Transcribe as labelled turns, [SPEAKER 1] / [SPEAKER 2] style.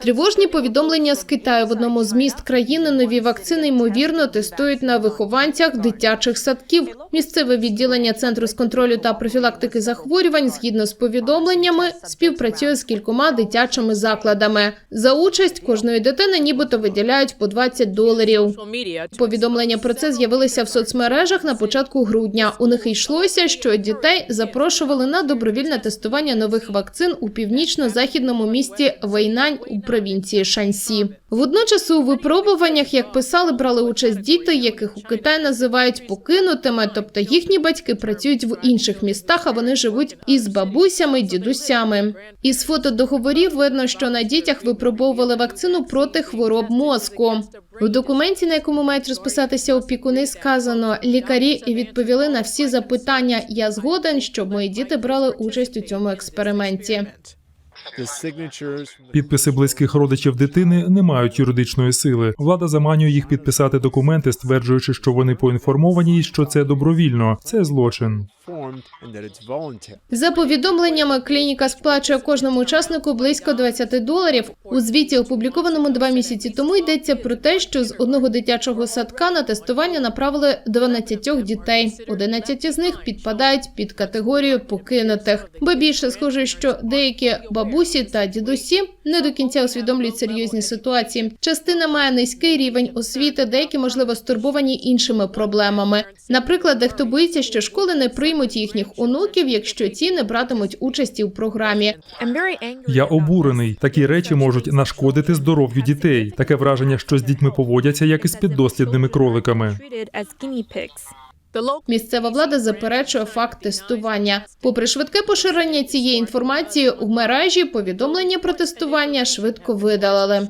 [SPEAKER 1] Тривожні повідомлення з Китаю в одному з міст країни нові вакцини ймовірно тестують на вихованцях дитячих садків. Місцеве відділення центру з контролю та профілактики захворювань, згідно з повідомленнями, співпрацює з кількома дитячими закладами. За участь кожної дитини нібито виділяють по 20 доларів. Повідомлення про це з'явилися в соцмережах на початку грудня. У них йшлося, що дітей запрошували на добровільне тестування нових вакцин у північно-західному місті Вейнань провінції Шаньсі. Водночас у випробуваннях, як писали, брали участь діти, яких у Китаї називають покинутими, тобто їхні батьки працюють в інших містах, а вони живуть із бабусями, дідусями. Із фото договорів видно, що на дітях випробовували вакцину проти хвороб мозку. У документі, на якому мають розписатися опікуни, сказано, лікарі відповіли на всі запитання. Я згоден, щоб мої діти брали участь у цьому експерименті.
[SPEAKER 2] Підписи близьких родичів дитини не мають юридичної сили. Влада заманює їх підписати документи, стверджуючи, що вони поінформовані, і що це добровільно. Це злочин.
[SPEAKER 1] За повідомленнями, клініка сплачує кожному учаснику близько 20 доларів. У звіті, опублікованому два місяці тому, йдеться про те, що з одного дитячого садка на тестування направили 12 дітей. 11 з них підпадають під категорію покинутих. Бо більше схоже, що деякі бабусі та дідусі не до кінця усвідомлюють серйозні ситуації. Частина має низький рівень освіти, деякі можливо стурбовані іншими проблемами. Наприклад, дехто боїться, що школи не приймуть їхніх онуків, якщо ті не братимуть участі у програмі.
[SPEAKER 2] Я обурений. Такі речі можуть нашкодити здоров'ю дітей. Таке враження, що з дітьми поводяться як із піддослідними кроликами.
[SPEAKER 1] Місцева влада заперечує факт тестування. Попри швидке поширення цієї інформації у мережі, повідомлення про тестування швидко видалили.